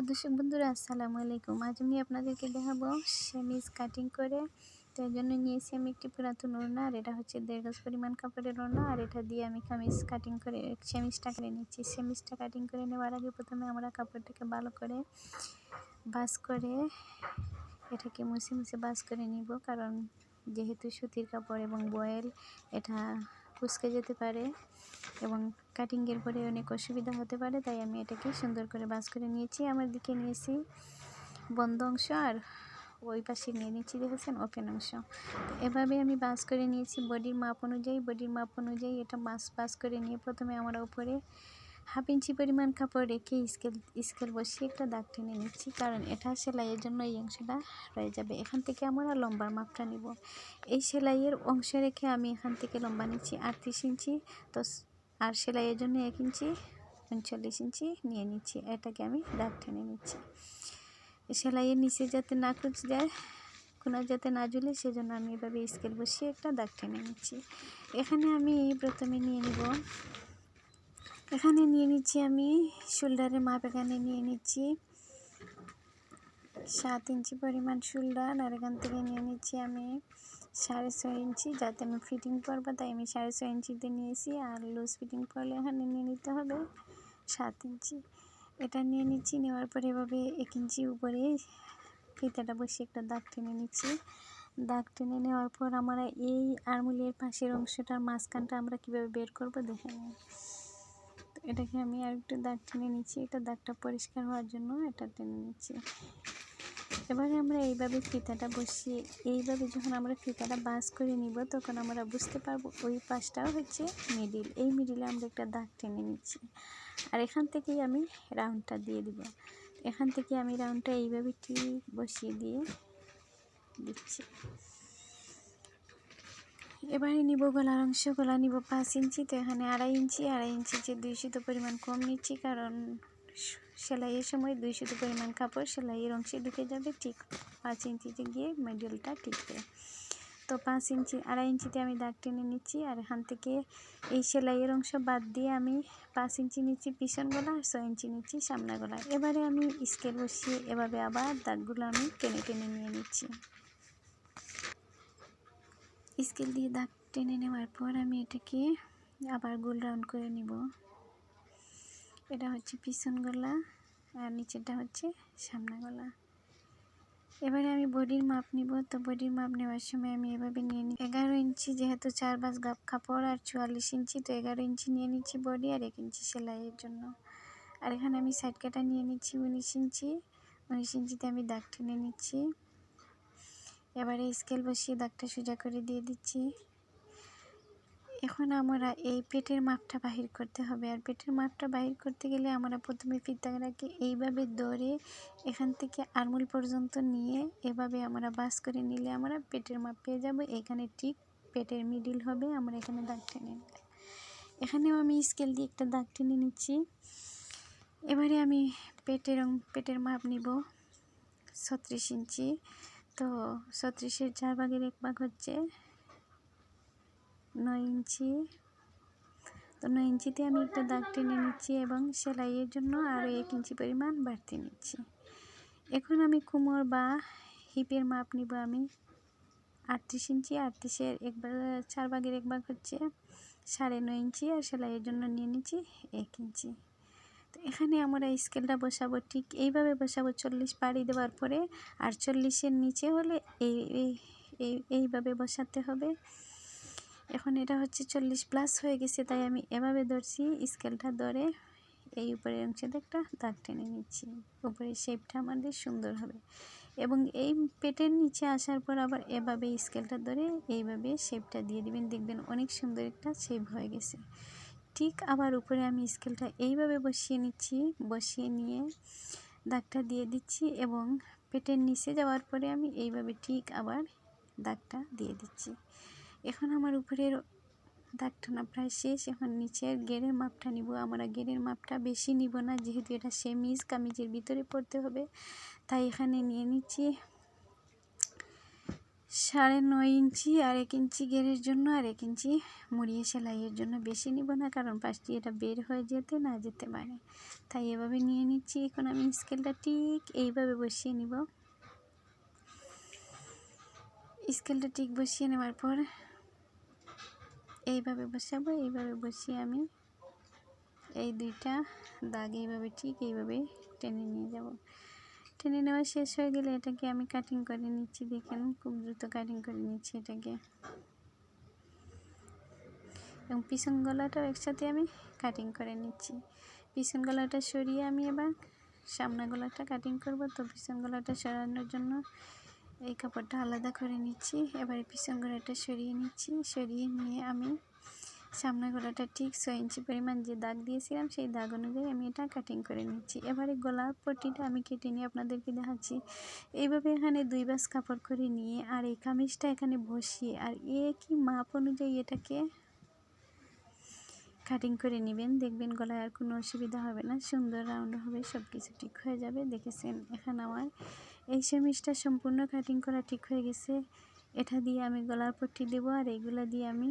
Hello দর্শক বন্ধুরা, আসসালামু আলাইকুম। আজ আমি আপনাদেরকে দেখাবো সেমিজ কাটিং করে। তো এর জন্য নিয়েছি আমি একটি পুরাতন ওড়না, আর এটা হচ্ছে দেড় গাছ পরিমাণ কাপড়ের ওড়না, আর এটা দিয়ে আমি কামিজ কাটিং করে, সেমিজটা করে নিচ্ছি। সেমিজটা কাটিং করে নেওয়ার আগে প্রথমে আমরা কাপড়টাকে ভালো করে বাস করে এটাকে মুছে মুছে বাস করে নিব, কারণ যেহেতু সুতির কাপড় এবং বয়েল, এটা কুচকে যেতে পারে এবং কাটিংয়ের পরে অনেক অসুবিধা হতে পারে, তাই আমি এটাকে সুন্দর করে বাস করে নিয়েছি। আমার দিকে নিয়েছি বন্ধ অংশ আর ওই পাশে নিয়ে নিচ্ছি, দেখেছেন? ওপেন অংশ। এভাবে আমি বাস করে নিয়েছি। বডির মাপ অনুযায়ী বডির মাপ অনুযায়ী এটা মাস বাস করে নিয়ে প্রথমে আমার উপরে হাফ ইঞ্চি পরিমাণ কাপড় রেখে স্কেল স্কেল বসিয়ে একটা দাগ টেনে নিচ্ছি। কারণ এটা সেলাইয়ের জন্য এই অংশটা রয়ে যাবে। এখান থেকে আমরা লম্বার মাপটা নিব। এই সেলাইয়ের অংশ রেখে আমি এখান থেকে লম্বা নিচ্ছি আটত্রিশ ইঞ্চি। তো আর সেলাইয়ের জন্য এক ইঞ্চি, উনচল্লিশ ইঞ্চি নিয়ে নিচ্ছি। এটাকে আমি দাগ টেনে নিচ্ছি। সেলাইয়ের নিচে যাতে না কুচ যায় কোনা যাতে না ঝুলে, সেজন্য আমি এভাবে স্কেল বসিয়ে একটা দাগ টেনে নিচ্ছি। এখানে আমি প্রথমে নিয়ে নিব এখানে নিয়ে নিচ্ছি আমি শোল্ডারের মাপ এখানে নিয়ে নিচ্ছি। সাত ইঞ্চি পরিমাণ শোল্ডার আর এখান থেকে নিয়ে নিচ্ছি আমি সাড়ে ছয় ইঞ্চি। যাতে আমি ফিটিং করব, তাই আমি সাড়ে ছয় ইঞ্চিতে নিয়েছি আর লুজ ফিটিং করলে এখানে নিয়ে নিতে হবে সাত ইঞ্চি। এটা নিয়ে নিচ্ছি, নেওয়ার পরে এভাবে এক ইঞ্চি উপরে ফিতাটা বসে একটা দাগ টেনে নিচ্ছি। দাগ টেনে নেওয়ার পর আমরা এই আরমুলের পাশের অংশটার মাঝখানটা আমরা কীভাবে বের করব দেখে নিই। এটাকে আমি আর একটু দাগ টেনে নিচ্ছি। এটা দাগটা পরিষ্কার হওয়ার জন্য এটা টেনে নিচ্ছি। এবারে আমরা এইভাবে ফিতাটা বসিয়ে, এইভাবে যখন আমরা ফিতাটা বাস করে নিব, তখন আমরা বুঝতে পারব ওই পাশটাও হচ্ছে মিডিল এই মিডিলে আমরা একটা দাগ টেনে নিচ্ছি। আর এখান থেকেই আমি রাউন্ডটা দিয়ে দিব। এখান থেকে আমি রাউন্ডটা এইভাবে ঠিক বসিয়ে দিয়ে দিচ্ছি। এবারে নিব গলার অংশ। গলা নিব পাঁচ ইঞ্চি, তো এখানে আড়াই ইঞ্চি। আড়াই ইঞ্চি যে দুইশো পরিমাণ কম নিচ্ছি, কারণ সেলাইয়ের সময় দুইশো পরিমাণ কাপড়, সেলাইয়ের অংশে ঢুকে যাবে ঠিক পাঁচ ইঞ্চিতে গিয়ে মিডলটা টিকবে। তো পাঁচ ইঞ্চি, আড়াই ইঞ্চিতে আমি দাগ টেনে নিচ্ছি, আর এখান থেকে এই সেলাইয়ের অংশ বাদ দিয়ে আমি পাঁচ ইঞ্চি নিচ্ছি পিছন গলা আর ছয় ইঞ্চি নিচ্ছি সামনা গলা। এবারে আমি স্কেল বসিয়ে এভাবে আবার দাগগুলো আমি টেনে টেনে নিয়ে নিচ্ছি। স্কেল দিয়ে দাগ টেনে নেওয়ার পর আমি এটাকে আবার গোল রাউন্ড করে নিব। এটা হচ্ছে পিছন গলা আর নিচেরটা হচ্ছে সামনা গলা। এবারে আমি বডির মাপ নিব। তো বডির মাপ নেওয়ার সময় আমি এভাবে নিয়ে নিই এগারো ইঞ্চি যেহেতু চার পাঁচ গাপ কাপড় আর চুয়াল্লিশ ইঞ্চি, তো এগারো ইঞ্চি নিয়ে নিচ্ছি বডি আর এক ইঞ্চি সেলাইয়ের জন্য। আর এখানে আমি সাইড কাটা নিয়ে নিচ্ছি উনিশ ইঞ্চি। উনিশ ইঞ্চিতে আমি দাগ টেনে নিচ্ছি। এবারে স্কেল বসিয়ে দাগটা সোজা করে দিয়ে দিচ্ছি। এখন আমরা এই পেটের মাপটা বাহির করতে হবে। আর পেটের মাপটা বাহির করতে গেলে আমরা প্রথমে ফিতাটাকে এইভাবে ধরে এখান থেকে আরমুল পর্যন্ত নিয়ে এভাবে আমরা বাস করে নিলে আমরা পেটের মাপ পেয়ে যাব। এখানে ঠিক পেটের মিডিল হবে, আমরা এখানে দাগ টেনে এখানেও আমি স্কেল দিয়ে একটা দাগ টেনে নিচ্ছি। এবারে আমি পেটের পেটের মাপ নিব। ছত্রিশ ইঞ্চি। তো ছত্রিশের চার ভাগের এক ভাগ হচ্ছে নয় ইঞ্চি। তো নয় ইঞ্চিতে আমি একটা দাগ টেনে নিচ্ছি এবং সেলাইয়ের জন্য আরও এক ইঞ্চি পরিমাণ বাড়তি নিচ্ছি। এখন আমি কোমর বা হিপের মাপ নিব আমি। আটত্রিশ ইঞ্চি, আটত্রিশের এক চার ভাগের এক ভাগ হচ্ছে সাড়ে নয় ইঞ্চি আর সেলাইয়ের জন্য নিয়ে নিচ্ছি এক ইঞ্চি। এখানে আমরা স্কেলটা বসাবো, ঠিক এইভাবে বসাবো চল্লিশ পাড়ি দেওয়ার পরে আর চল্লিশের নিচে হলে এই এইভাবে বসাতে হবে। এখন এটা হচ্ছে চল্লিশ প্লাস হয়ে গেছে, তাই আমি এভাবে ধরছি স্কেলটা ধরে এই উপরের অংশতে একটা দাগ টেনে নিচ্ছি। উপরের শেপটা আমাদের সুন্দর হবে। এবং এই পেটের নিচে আসার পর আবার এভাবে স্কেলটা ধরে এইভাবে শেপটা দিয়ে দিবেন, দেখবেন অনেক সুন্দর একটা শেপ হয়ে গেছে। ঠিক আবার উপরে আমি স্কেলটা এইভাবে বসিয়ে নিচ্ছি, বসিয়ে নিয়ে দাগটা দিয়ে দিচ্ছি এবং পেটের নিচে যাওয়ার পরে আমি এইভাবে ঠিক আবার দাগটা দিয়ে দিচ্ছি। এখন আমার উপরের দাগটা না প্রায় শেষ, এখন নিচের গেরের মাপটা নিব। আমরা গেরের মাপটা বেশি নিব না, যেহেতু এটা সেমিজ, কামিজের ভিতরে পড়তে হবে। তাই এখানে নিয়ে নিচ্ছি সাড়ে নয় ইঞ্চি আর এক ইঞ্চি গেরের জন্য আর এক ইঞ্চি মুড়িয়ে সেলাইয়ের জন্য বেশি নিব না, কারণ পাশটি এটা বের হয়ে যেতে না যেতে পারে। তাই এভাবে নিয়ে নিচ্ছি। এখন আমি স্কেলটা ঠিক এইভাবে বসিয়ে নিব। স্কেলটা ঠিক বসিয়ে নেওয়ার পর এইভাবে বসাবো, এইভাবে বসিয়ে আমি এই দুইটা দাগ এইভাবে ঠিক এইভাবে টেনে নিয়ে যাব। টেনে নেওয়া শেষ হয়ে গেলে এটাকে আমি কাটিং করে নিচ্ছি, দেখেন খুব দ্রুত কাটিং করে নিচ্ছি এটাকে। এবং পিছন গলাটাও একসাথে আমি কাটিং করে নিচ্ছি। পিছন গলাটা সরিয়ে আমি এবার সামনা গলাটা কাটিং করব। তো পিছন গলাটা সরানোর জন্য এই কাপড়টা আলাদা করে নিচ্ছি। এবারে পিছন গলাটা সরিয়ে নিচ্ছি। সরিয়ে নিয়ে আমি সামনে গলাটা ঠিক ছয় ইঞ্চি পরিমাণ যে দাগ দিয়েছিলাম, সেই দাগ অনুযায়ী আমি এটা কাটিং করে নিচ্ছি। এবারে গলার পট্টিটা আমি কেটে নিয়ে আপনাদেরকে দেখাচ্ছি। এইভাবে এখানে দুই বাস কাপড় করে নিয়ে আর এই কামিজটা এখানে বসিয়ে আর একই মাপ অনুযায়ী এটাকে কাটিং করে নেবেন। দেখবেন গলায় আর কোনো অসুবিধা হবে না, সুন্দর রাউন্ড হবে সব কিছু ঠিক হয়ে যাবে। দেখেছেন এখানে আমার এই সেমিজটা সম্পূর্ণ কাটিং করা ঠিক হয়ে গেছে। এটা দিয়ে আমি গলার পট্টি দেবো আর এইগুলো দিয়ে আমি